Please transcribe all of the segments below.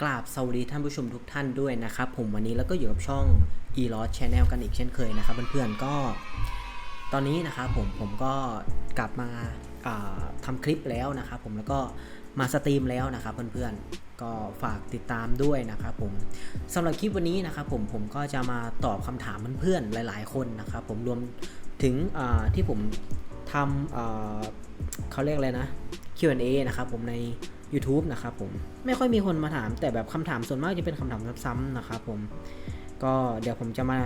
กราบสวัสดีท่านผู้ชมทุกท่านด้วยนะครับผมวันนี้แล้วก็อยู่กับช่อง e l o s Channel กันอีกเช่นเคยนะครับเพื่อนๆก็ ตอนนี้นะครับผมผมก็กลับมาาทำคลิปแล้วนะครับผมแล้วก็มาสตรีมแล้วนะครับเพื่อนๆก็ฝากติดตามด้วยนะครับผมสำหรับคลิปวันนี้นะครับผมผมก็จะมาตอบคำถามเพื่อนๆหลาย ๆ คนนะครับผมรวมถึงที่ผมทำเขาเรียกอะไรนะ Q&A นะครับผมใน YouTube นะครับผมไม่ค่อยมีคนมาถาม แต่แบบคำถามส่วนมากจะเป็นคำถามซ้ำๆนะครับผมก็เดี๋ยวผมจะมา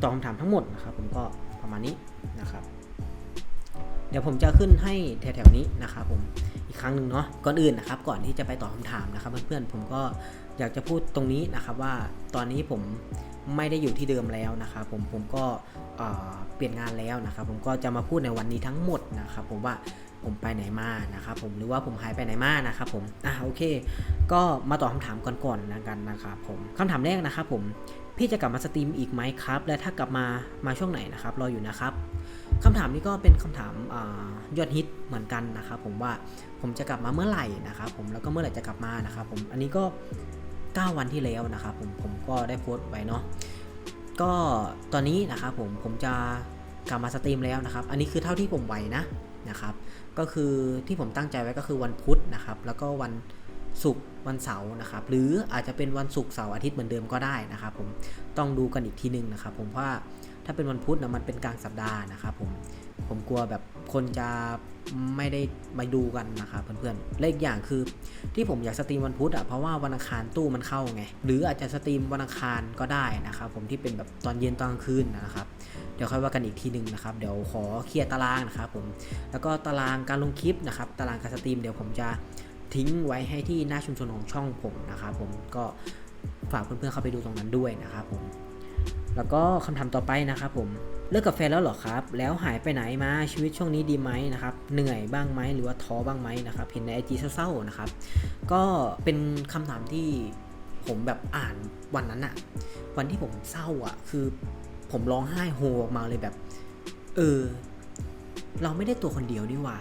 ตอบคำถามทั้งหมดนะครับ ผมก็ประมาณนี้นะครับ เดี๋ยวผมจะขึ้นให้แถวๆนี้นะครับผมอีกครั้งหนึ่งเนาะก่อนอื่นนะครับ ก่อนที่จะไปตอบคำถามนะครับ เพื่อนๆผมก็อยากจะพูดตรงนี้นะครับว่าตอนนี้ผมไม่ได้อยู่ที่เดิมแล้วนะครับผมผมก็เอ่อเปลี่ยนงานแล้วนะครับ ผมก็จะมาพูดในวันนี้ทั้งหมดนะครับ ผมว่า ผมไปไหนมานะครับผมหรือว่าผมหายไปไหนมานะครับผมอะโอเค ก็มาตอบคำถามก่อนๆนะกันนะครับผมคำถามแรกนะครับผมพี่จะกลับมาสตรีมอีกไหมครับ และถ้ากลับมามาช่วงไหนนะครับรออยู่นะครับคำถามนี้ก็เป็นคำถามอยอดฮิตเหมือนกันนะครับผมว่าผมจะกลับมาเมื่อไหร่นะครับผมแล้วก็เมื่อไหร่จะกลับมานะครับผมอันนี้ก็ 9 วันที่แล้วนะครับผมผมก็ได้โพสต์ไว้เนาะก็ตอนนี้นะครับผมผมจะกลับมาสตรีมแล้วนะครับ อันนี้คือเท่าที่ผมไหวนะนะครับ ก็คือที่ผมตั้งใจไว้ก็คือวันพุธนะครับ แล้วก็วันศุกร์วันเสาร์นะครับ หรืออาจจะเป็นวันศุกร์เสาร์อาทิตย์เหมือนเดิมก็ได้นะครับผมต้องดูกันอีกทีนึงนะครับ ผมว่าถ้าเป็นวันพุธนะมันเป็นกลางสัปดาห์นะครับผม ผมกลัวแบบคนจะไม่ได้มาดูกันนะครับเพื่อนๆ และอีกอย่างคือที่ผมอยากสตรีมวันพุธอะเพราะว่าวันอังคารตู้มันเข้าไง หรืออาจจะสตรีมวันอังคารก็ได้นะครับผมที่เป็นแบบตอนเย็นตอนกลางคืนนะครับ เดี๋ยวค่อยว่ากันอีกทีหนึ่งนะครับ เดี๋ยวขอเคลียร์ตารางนะครับผม แล้วก็ตารางการลงคลิปนะครับ ตารางการสตรีมเดี๋ยวผมจะทิ้งไว้ให้ที่หน้าชุมชนของช่องผมนะครับผมก็ฝากเพื่อนๆเข้าไปดูตรงนั้นด้วยนะครับผม แล้วก็คำถามต่อไปนะครับผม เลิกกับแฟนแล้วเหรอครับ แล้วหายไปไหนมาชีวิตช่วงนี้ดีไหมนะครับ เหนื่อยบ้างไหมหรือว่าท้อบ้างไหมนะครับ เห็นในไอจีเศร้าๆนะครับ ก็เป็นคำถามที่ผมแบบอ่านวันนั้นอะวันที่ผมเศร้าอะคือผมร้องไห้โฮออกมาเลยแบบ เออ เราไม่ได้ตัวคนเดียวนี่หว่า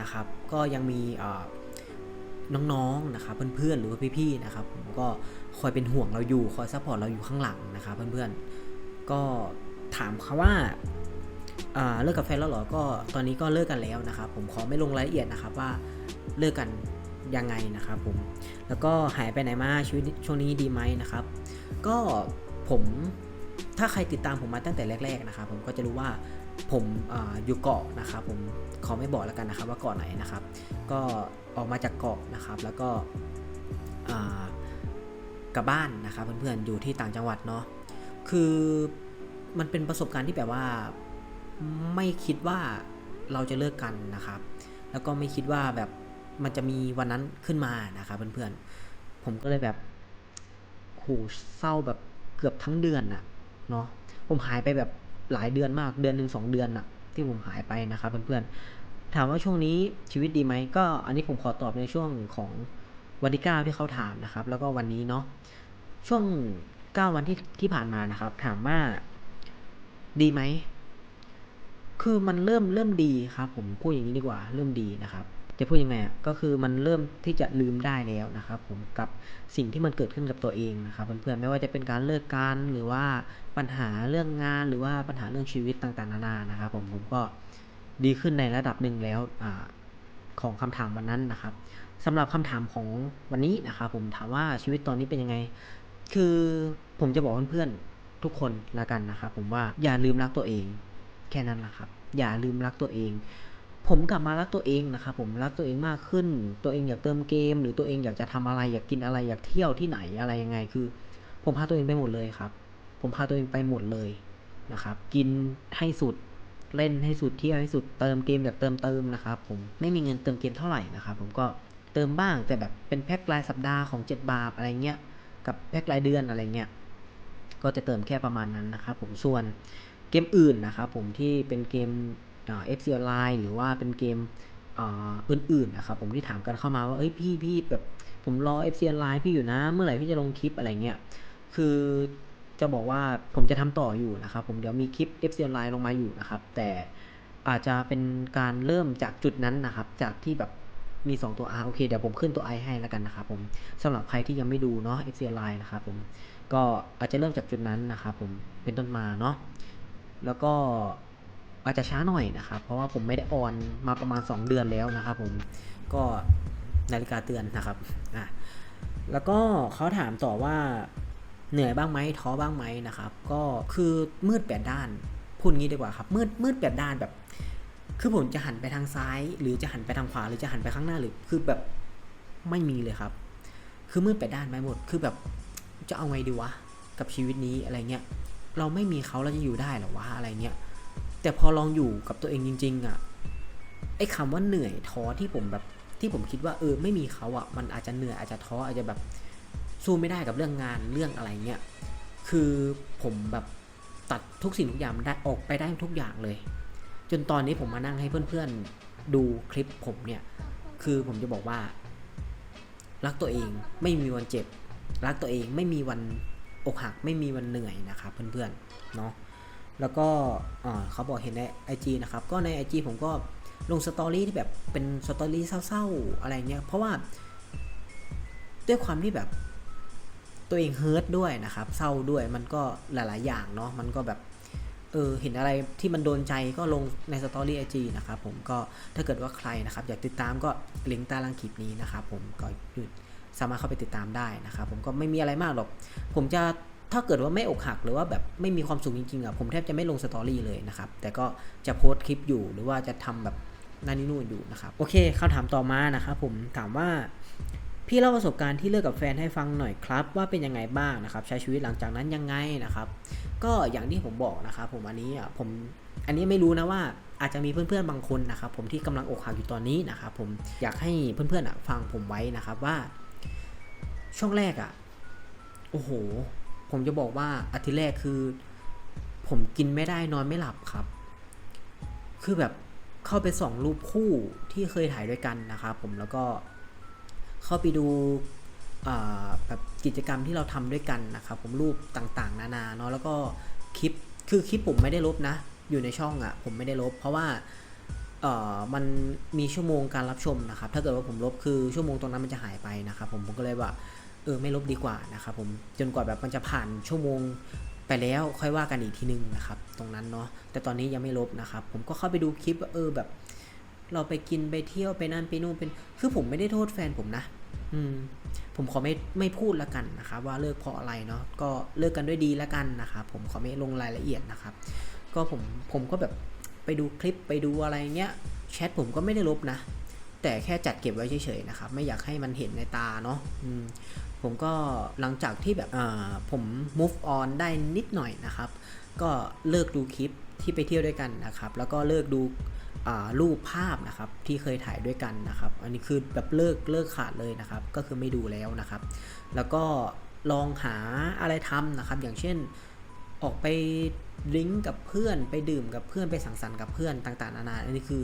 นะครับ ก็ยังมีน้องๆ นะครับเพื่อนๆ หรือว่าพี่ๆ นะครับผมก็คอยเป็นห่วงเราอยู่ คอยซัพพอร์ตเราอยู่ข้างหลังนะครับเพื่อนๆ ก็ ถามเขาว่าอ่าเลิกกับแฟนแล้วหรอ ก็ตอนนี้ก็เลิกกันแล้วนะครับ ผมขอไม่ลงรายละเอียดนะครับว่าเลิกกันยังไงนะครับผม แล้วก็หายไปไหนมาชีวิตช่วงนี้ดีไหมนะครับ ก็ผมถ้าใครติดตามผมมาตั้งแต่แรก ๆนะครับ ผมก็จะรู้ว่าผมอาอยู่เกาะนะครับผมขอไม่บอกแล้วกันนะครับว่าเกาะไหนนะครับ ก็ออกมาจากเกาะนะครับ แล้วก็กลับบ้านนะครับเพื่อนๆอยู่ที่ต่างจังหวัดเนาะคือ มันเป็นประสบการณ์ที่แบบว่าไม่คิดว่าเราจะเลิกกันนะครับ แล้วก็ไม่คิดว่าแบบมันจะมีวันนั้นขึ้นมานะครับเพื่อนๆ ผมก็เลยแบบโหเศร้าแบบเกือบทั้งเดือนน่ะเนาะผมหายไปแบบหลายเดือนมากเดือนหนึ่งสองเดือนน่ะ ที่ผมหายไปนะครับเพื่อนๆถามว่าช่วงนี้ชีวิตดีไหมก็อันนี้ผมขอตอบในช่วงของวันที่เก้าที่เขาถามนะครับ แล้วก็วันนี้เนาะช่วง9วันที่ที่ผ่านมานะครับ ถามว่า ดีไหม คือมันเริ่มเริ่มดีครับ ผมพูดอย่างนี้ดีกว่า เริ่มดีนะครับ จะพูดยังไงอะ ก็คือมันเริ่มที่จะลืมได้แล้วนะครับ ผมกับสิ่งที่มันเกิดขึ้นกับตัวเองนะครับเพื่อนๆ ไม่ว่าจะเป็นการเลิกกันหรือว่าปัญหาเรื่องงานหรือว่าปัญหาเรื่องชีวิตต่างๆ นานานะครับ ผมผมก็ดีขึ้นในระดับหนึ่งแล้วอของคำถามวันนั้นนะครับสำหรับคำถามของวันนี้นะครับผมถามว่าชีวิตตอนนี้เป็นยังไง คือผมจะบอกเพื่อนๆ ทุกคนละกันนะครับผมว่าอย่าลืมรักตัวเอง แค่นั้นนะครับ อย่าลืมรักตัวเอง ผมกลับมารักตัวเองนะครับผมรักตัวเองมากขึ้น ตัวเองอยากเติมเกม หรือตัวเองอยากจะทำอะไรอยากกินอะไรอยากเที่ยวที่ไหนอะไรยังไงคือ ผมพาตัวเองไปหมดเลยครับ ผมพาตัวเองไปหมดเลยนะครับ กินให้สุดเล่นให้สุดเที่ยวให้สุดเติมเกมอยากเติมเติมนะครับผมไม่มีเงินเติมเกมเท่าไหร่นะครับผมก็เติมบ้างแต่แบบเป็นแพ็ครายสัปดาห์ของ 7 บาทอะไรเงี้ยกับแพ็ครายเดือนอะไรเงี้ย ก็จะเติมแค่ประมาณนั้นนะครับผมส่วนเกมอื่นนะครับผมที่เป็นเกมเอฟซีออนไลน์หรือว่าเป็นเกมอื่นๆนะครับผมที่ถามกันเข้ามาว่าเอ้ยพี่พี่แบบผมรอ FC ออนไลน์พี่อยู่นะ เมื่อไหร่พี่จะลงคลิปอะไรเงี้ยคือจะบอกว่าผมจะทำต่ออยู่นะครับผมเดี๋ยวมีคลิป FC ออนไลน์ลงมาอยู่นะครับ แต่อาจจะเป็นการเริ่มจากจุดนั้นนะครับ จากที่แบบมี 2 ตัว R โอเคเดี๋ยวผมขึ้นตัว I ให้แล้วกันนะครับผมสำหรับใครที่ยังไม่ดูเนาะ FC Line นะครับผม ก็อาจจะเริ่มจากจุดนั้นนะครับผมเป็นต้นมาเนาะแล้วก็อาจจะช้าหน่อยนะครับ เพราะว่าผมไม่ได้ออนมาประมาณ 2 เดือนแล้วนะครับผมก็นาฬิกาเตือนนะครับอะแล้วก็เขาถามต่อว่าเหนื่อยบ้างไหมท้อบ้างไหมนะครับ ก็คือมืดแปดด้านพูดงี้ดีกว่าครับ มืดมืดแปดด้านแบบ คือผมจะหันไปทางซ้าย หรือจะหันไปทางขวา หรือจะหันไปข้างหน้าหรือคือแบบไม่มีเลยครับ คือมืดไปด้านไปหมดคือแบบ จะเอาไงดีวะกับชีวิตนี้อะไรเงี้ยเราไม่มีเขาเราจะอยู่ได้หรอวะอะไรเงี้ยแต่พอลองอยู่กับตัวเองจริง ๆอะ่ะไอ้คำว่าเหนื่อยท้อที่ผมแบบที่ผมคิดว่าเออไม่มีเขาอะ่ะมันอาจจะเหนื่อยอาจจะท้ออาจจะแบบสู้ไม่ได้กับเรื่องงานเรื่องอะไรเงี้ยคือผมแบบตัดทุกสิ่งทุกอย่างได้ออกไปได้ทุกอย่างเลย จนตอนนี้ผมมานั่งให้เพื่อนๆดูคลิปผมเนี่ย คือผมจะบอกว่า รักตัวเองไม่มีวันเจ็บ รักตัวเองไม่มีวันอกหักไม่มีวันเหนื่อยนะครับเพื่อนๆเนาะแล้วก็เขาบอกเห็นใน IG นะครับก็ใน IG ผมก็ลงสตอรี่ที่แบบเป็นสตอรี่เศร้าๆอะไรเงี้ยเพราะว่าด้วยความที่แบบตัวเองเฮิร์ตด้วยนะครับ เศร้าด้วยมันก็หลาย ๆ อย่างเนาะมันก็แบบเออเห็นอะไรที่มันโดนใจก็ลงในสตอรี่ไอจีนะครับผมก็ถ้าเกิดว่าใครนะครับ อยากติดตามก็ลิงก์ใต้ล่างคลิปนี้นะครับผมก็ สามารถเข้าไปติดตามได้นะครับผมก็ไม่มีอะไรมากหรอก ผมจะถ้าเกิดว่าไม่อกหักหรือว่าแบบไม่มีความสุขจริงๆอะผมแทบจะไม่ลงสตอรี่เลยนะครับ แต่ก็จะโพสต์คลิปอยู่หรือว่าจะทำแบบนั่นนี่นู่นอยู่นะครับ โอเคคำถามต่อมานะครับผมถามว่าพี่เล่าประสบการณ์ที่เลิกกับแฟนให้ฟังหน่อยครับ ว่าเป็นยังไงบ้างนะครับ ใช้ชีวิตหลังจากนั้นยังไงนะครับ ก็อย่างที่ผมบอกนะครับ ผมอันนี้อะผมอันนี้ไม่รู้นะว่าอาจจะมีเพื่อนๆบางคนนะครับ ผมที่กำลังอกหักอยู่ตอนนี้นะครับผมอยากให้เพื่อนๆฟังผมไว้นะครับว่า ช่วงแรกอะ โอ้โห ผมจะบอกว่าอาทิตย์แรกคือ ผมกินไม่ได้นอนไม่หลับครับ คือแบบเข้าไปส่องรูปคู่ที่เคยถ่ายด้วยกันนะครับผมแล้วก็เข้าไปดูแบบกิจกรรมที่เราทำด้วยกันนะครับผมรูปต่างๆ นานาเนาะแล้วก็คลิปคือคลิปผมไม่ได้ลบนะ อยู่ในช่องอะ่ะ ผมไม่ได้ลบ เพราะว่าเอ่อมันมีชั่วโมงการรับชมนะครับ ถ้าเกิดว่าผมลบคือชั่วโมงตรงนั้นมันจะหายไปนะครับผมผมก็เลยว่า เออไม่ลบดีกว่านะครับผมจนกว่าแบบมันจะผ่านชั่วโมงไปแล้วค่อยว่ากันอีกทีนึงนะครับ ตรงนั้นเนาะแต่ตอนนี้ยังไม่ลบนะครับ ผมก็เข้าไปดูคลิปเออแบบ เราไปกินไปเที่ยวไปนั่นไปนู่นเป็น คือผมไม่ได้โทษแฟนผมนะ อืม ผมขอไม่ไม่พูดละกันนะครับ ว่าเลิกเพราะอะไรเนาะก็เลิกกันด้วยดีละกันนะครับผมขอไม่ลงรายละเอียดนะครับ ก็ผมผมก็แบบไปดูคลิปไปดูอะไรเงี้ยแชทผมก็ไม่ได้ลบนะแต่แค่จัดเก็บไว้เฉยๆนะครับ ไม่อยากให้มันเห็นในตาเนาะ ผมก็หลังจากที่แบบผม move on ได้นิดหน่อยนะครับ ก็เลิกดูคลิปที่ไปเที่ยวด้วยกันนะครับ แล้วก็เลิกดูรูปภาพนะครับที่เคยถ่ายด้วยกันนะครับ อันนี้คือแบบเลิกเลิกขาดเลยนะครับ ก็คือไม่ดูแล้วนะครับ แล้วก็ลองหาอะไรทำนะครับ อย่างเช่นออกไปดิ้งกับเพื่อนไปดื่มกับเพื่อนไปสังสรรค์กับเพื่อนต่างๆนานาอันนี้คือ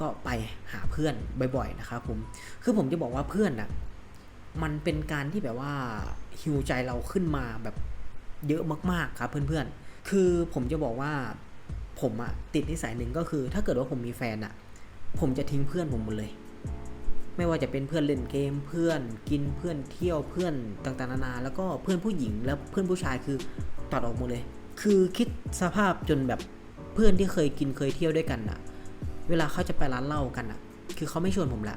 ก็ไปหาเพื่อนบ่อยๆนะครับผมคือผมจะบอกว่าเพื่อนนะ มันเป็นการที่แบบว่าฮิวใจเราขึ้นมาแบบเยอะมากๆครับเพื่อนๆ คือผมจะบอกว่าผมอะติดนิสัยหนึ่งก็คือ ถ้าเกิดว่าผมมีแฟนอะผมจะทิ้งเพื่อนผมหมดเลย ไม่ว่าจะเป็นเพื่อนเล่นเกม เพื่อนกินเพื่อนเที่ยวเพื่อนต่างๆนานา แล้วก็เพื่อนผู้หญิงแล้วเพื่อนผู้ชายคือตัดออกหมดเลย คือคิดสภาพจนแบบเพื่อนที่เคยกินเคยเที่ยวด้วยกันอะเวลาเขาจะไปร้านเหล้ากันอะคือเขาไม่ชวนผมละ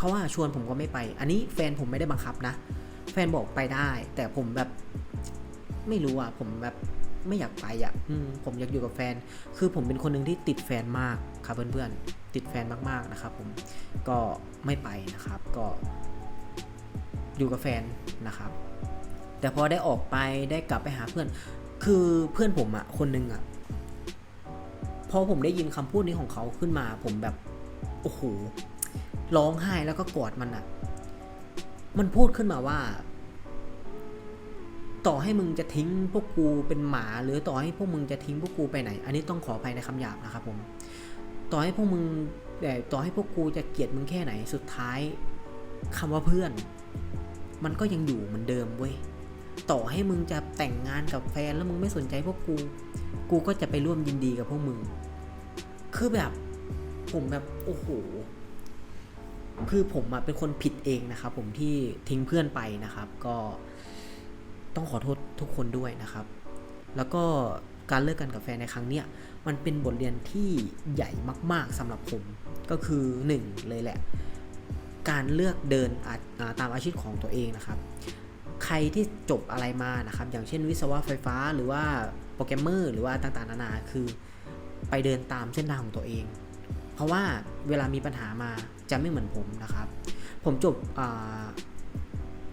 เพราะว่าชวนผมก็ไม่ไป อันนี้แฟนผมไม่ได้บังคับนะ แฟนบอกไปได้ แต่ผมแบบไม่รู้อะผมแบบไม่อยากไปอะอืผมอยากอยู่กับแฟน คือผมเป็นคนหนึ่งที่ติดแฟนมากครับเพื่อนๆ ติดแฟนมากๆนะครับ ผม ก็ไม่ไปนะครับ ก็อยู่กับแฟนนะครับ แต่พอได้ออกไปได้กลับไปหาเพื่อน คือเพื่อนผมอะคนหนึ่งอะพอผมได้ยินคำพูดนี้ของเขาขึ้นมา ผมแบบ โอ้โห ร้องไห้แล้วก็กอดมันอะมันพูดขึ้นมาว่า ต่อให้มึงจะทิ้งพวกกูเป็นหมา หรือต่อให้พวกมึงจะทิ้งพวกกูไปไหน อันนี้ต้องขออภัยในคำหยาบนะครับผม ต่อให้พวกมึงแต่ต่อให้พวกกูจะเกลียดมึงแค่ไหนสุดท้ายคำว่าเพื่อน มันก็ยังอยู่เหมือนเดิมเว้ยต่อให้มึงจะแต่งงานกับแฟนแล้วมึงไม่สนใจพวกกู กูก็จะไปร่วมยินดีกับพวกมึง คือแบบผมแบบโอ้โห คือผมเป็นคนผิดเองนะครับ ผมที่ทิ้งเพื่อนไปนะครับ ก็ต้องขอโทษทุกคนด้วยนะครับ แล้วก็การเลิกกันกับแฟนในครั้งเนี้ยมันเป็นบทเรียนที่ใหญ่มาก ๆสำหรับผมก็คือหนึ่งเลยแหละ การเลือกเดินตามอาชีพของตัวเองนะครับ ใครที่จบอะไรมานะครับ อย่างเช่นวิศวะไฟฟ้าหรือว่าโปรแกรมเมอร์หรือว่าต่างๆนานาคือไปเดินตามเส้นทางของตัวเอง ราะว่าเวลามีปัญหามาจะไม่เหมือนผมนะครับ ผมจบ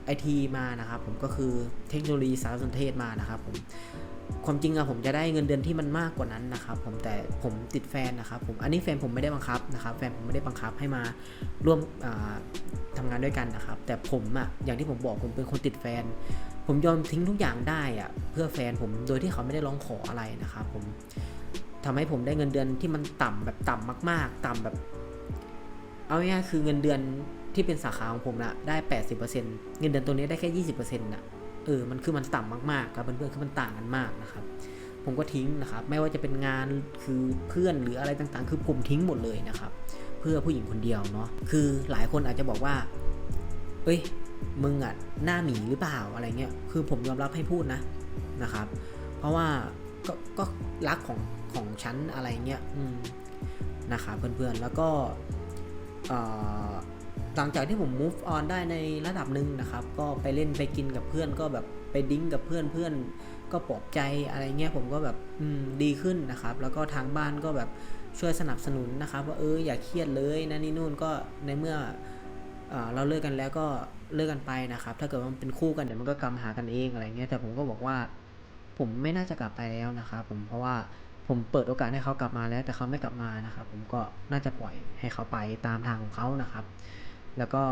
ไอทีมานะครับ ผมก็คือเทคโนโลยีสารสนเทศมานะครับผมความจริงอะผมจะได้เงินเดือนที่มันมากกว่านั้นนะครับผมแต่ผมติดแฟนนะครับผมอันนี้แฟนผมไม่ได้บังคับนะครับ แฟนผมไม่ได้บังคับให้มาร่วมอ่าทำงานด้วยกันนะครับ แต่ผมอะอย่างที่ผมบอกผมเป็นคนติดแฟน ผมยอมทิ้งทุกอย่างได้อะเพื่อแฟนผมโดยที่เขาไม่ได้ร้องขออะไรนะครับผม ทำให้ผมได้เงินเดือนที่มันต่ำแบบต่ำมาก ๆ ต่ำแบบ เอาง่ายๆคือเงินเดือนที่เป็นสาขาของผมนะได้80%เปอร์เซ็นเงินเดือนตัวนี้ได้แค่20%นต์ะเออมันคือมันต่ำมากๆครับเพื่อนๆคือมันต่างกันมากนะครับ ผมก็ทิ้งนะครับ ไม่ว่าจะเป็นงานคือเพื่อนหรืออะไรต่างๆ คือผมทิ้งหมดเลยนะครับ เพื่อผู้หญิงคนเดียวเนาะคือหลายคนอาจจะบอกว่า เอ้ยมึงอะหน้าหมีหรือเปล่าอะไรเงี้ยคือผมยอมรับให้พูดนะนะครับ เพราะว่าก็ก็รักของ ของฉันอะไรเงี้ยนะครับเพื่อนๆ แล้วก็หลังจากที่ผม move on ได้ในระดับหนึ่งนะครับ ก็ไปเล่นไปกินกับเพื่อนก็แบบไปดิ้งกับเพื่อนเพื่อนก็ปลอบใจอะไรเงี้ยผมก็แบบดีขึ้นนะครับ แล้วก็ทางบ้านก็แบบช่วยสนับสนุนนะครับ ว่าเอออย่าเครียดเลยนะนี่นู่นก็ในเมื่อเราเลิกกันแล้วก็เลิกกันไปนะครับ ถ้าเกิดมันเป็นคู่กันเดี๋ยวมันก็กลับมาหากันเองอะไรเงี้ยแต่ผมก็บอกว่าผมไม่น่าจะกลับไปแล้วนะครับผมเพราะว่า ผมเปิดโอกาสให้เขากลับมาแล้ว แต่เขาไม่กลับมานะครับ ผมก็น่าจะปล่อยให้เขาไปตามทางของเขานะครับ แล้วก็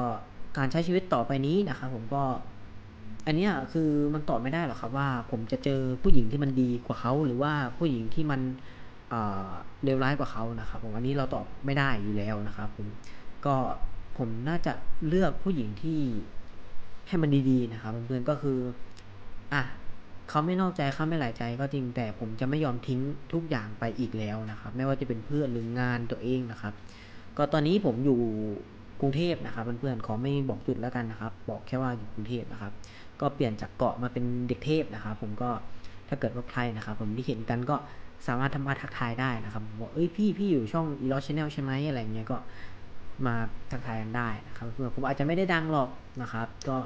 การใช้ชีวิตต่อไปนี้นะครับ ผมก็ อันนี้คือมันตอบไม่ได้หรอกครับว่า ผมจะเจอผู้หญิงที่มันดีกว่าเขาหรือว่าผู้หญิงที่มันเเลวร้ายกว่าเขานะครับ ผมอันนี้เราตอบไม่ได้อยู่แล้วนะครับ ผมก็ผมน่าจะเลือกผู้หญิงที่ให้มันดีๆนะครับเพื่อนๆก็คืออะ เขาไม่นอกใจเขาไม่หลายใจก็จริงแต่ผมจะไม่ยอมทิ้งทุกอย่างไปอีกแล้วนะครับ ไม่ว่าจะเป็นเพื่อนหรืองานตัวเองนะครับ ก็ตอนนี้ผมอยู่กรุงเทพนะครับเพื่อนๆขอไม่บอกจุดแล้วกันนะครับ บอกแค่ว่าอยู่กรุงเทพนะครับ ก็เปลี่ยนจากเกาะมาเป็นเด็กเทพนะครับ ผมก็ถ้าเกิดว่าใครนะครับ ผมที่เห็นกันก็สามารถทำมาทักทายได้นะครับบอกเอ้ยพี่พี่อยู่ช่อง e l o s Channel ใช่ไหมอะไรเงี้ยก็มาทักทายกันได้นะครับเพื่อนผมอาจจะไม่ได้ดังหรอกนะครับ ก็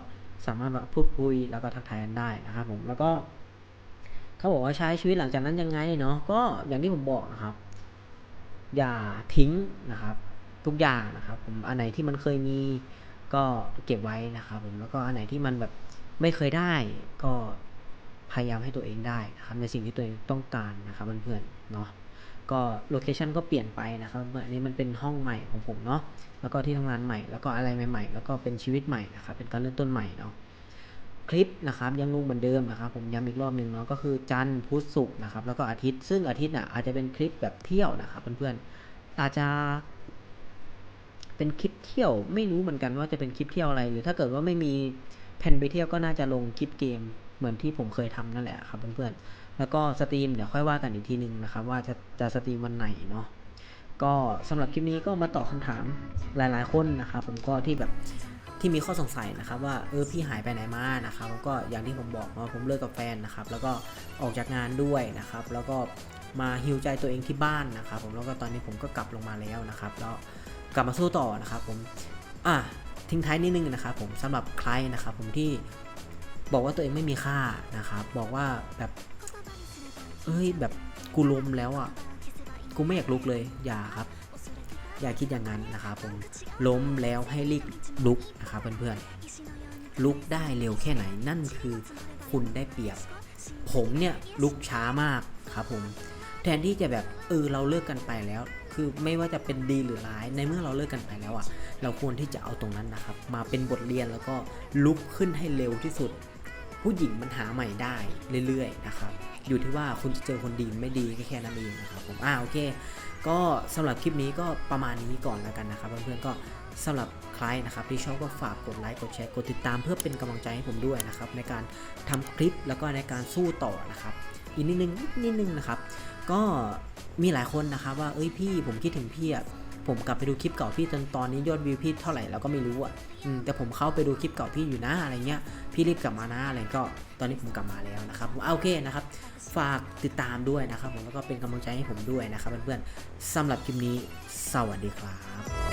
สามารถมาพูดคุยแล้วก็ทักทายกันได้นะครับผมแล้วก็เขาบอกว่าใช้ชีวิตหลังจากนั้นยังไงเนาะก็อย่างที่ผมบอกนะครับ อย่าทิ้งนะครับ ทุกอย่างนะครับ ผมอันไหนที่มันเคยมีก็เก็บไว้นะครับ ผมแล้วก็อันไหนที่มันแบบไม่เคยได้ก็พยายามให้ตัวเองได้นะครับในสิ่งที่ตัวเองต้องการนะครับเพื่อนๆเนาะ ก็โลเคชันก็เปลี่ยนไปนะครับอันนี้มันเป็นห้องใหม่ของผมเนาะแล้วก็ที่ทำงานใหม่แล้วก็อะไรใหม่ ๆ แล้วก็เป็นชีวิตใหม่นะครับเป็นการเริ่มต้นใหม่เนาะคลิปนะครับยังลงเหมือนเดิมนะครับผมย้ำอีกรอบหนึ่งเนาะก็คือจันทร์พุธศุกร์นะครับแล้วก็อาทิตย์ซึ่งอาทิตย์น่ะอาจจะเป็นคลิปแบบเที่ยวนะครับเพื่อนๆอาจจะ เป็นคลิปเที่ยวไม่รู้เหมือนกันว่าจะเป็นคลิปเที่ยวอะไร หรือถ้าเกิดว่าไม่มีแผ่นไปเที่ยวก็น่าจะลงคลิปเกมเหมือนที่ผมเคยทำนั่นแหละครับเพื่อนๆ แล้วก็สตรีมเดี๋ยวค่อยว่ากันอีกทีหนึ่งนะครับ ว่าจะจะสตรีมวันไหนเนาะก็สำหรับคลิปนี้ก็มาตอบคำถามหลาย ๆ คนนะครับ ผมก็ที่แบบที่มีข้อสงสัยนะครับว่าเออพี่หายไปไหนมานะครับแล้วก็อย่างที่ผมบอกว่าผมเลิกกับแฟนนะครับ แล้วก็ออกจากงานด้วยนะครับ แล้วก็มาฮิวใจตัวเองที่บ้านนะครับ ผมแล้วก็ตอนนี้ผมก็กลับลงมาแล้วนะครับ แล้วกลับมาสู้ต่อนะครับ ผมอะทิ้งท้ายนิดนึงนะครับ ผมสำหรับใครนะครับ ผมที่บอกว่าตัวเองไม่มีค่านะครับ บอกว่าแบบ เอ้ยแบบกูล้มแล้วอะกูไม่อยากลุกเลยอย่าครับ อย่าคิดอย่างนั้นนะครับผมล้มแล้วให้รีบลุกนะครับเพื่อนๆลุกได้เร็วแค่ไหนนั่นคือคุณได้เปรียบ ผมเนี่ยลุกช้ามากครับผมแทนที่จะแบบเออเราเลิกกันไปแล้ว คือไม่ว่าจะเป็นดีหรือร้ายในเมื่อเราเลิกกันไปแล้วอะ่ะ เราควรที่จะเอาตรงนั้นนะครับ มาเป็นบทเรียนแล้วก็ลุกขึ้นให้เร็วที่สุด ผู้หญิงมันหาใหม่ได้เรื่อยๆนะครับอยู่ที่ว่าคุณจะเจอคนดีไม่ดีแค่นั้นเองนะครับผมอ่าโอเค ก็สำหรับคลิปนี้ก็ประมาณนี้ก่อนแล้วกันนะครับเพื่อนๆก็สำหรับใครนะครับที่ชอบก็ฝากกดไลค์กดแชร์กดติดตามเพื่อเป็นกำลังใจให้ผมด้วยนะครับในการทำคลิปแล้วก็ในการสู้ต่อนะครับอีกนิดนึงนิดนึงนะครับ ก็มีหลายคนนะครับว่าเอ้ยพี่ผมคิดถึงพี่อะ ผมกลับไปดูคลิปเก่าพี่จนตอนนี้ยอดวิวพี่เท่าไหร่เราก็ไม่รู้อะอืมแต่ผมเข้าไปดูคลิปเก่าพี่อยู่นะอะไรเงี้ย พี่รีบกลับมานะอะไรก็ตอนนี้ผมกลับมาแล้วนะครับโอเคนะครับ ฝากติดตามด้วยนะครับผมแล้วก็เป็นกำลังใจให้ผมด้วยนะครับเพื่อนๆสำหรับคลิปนี้สวัสดีครับ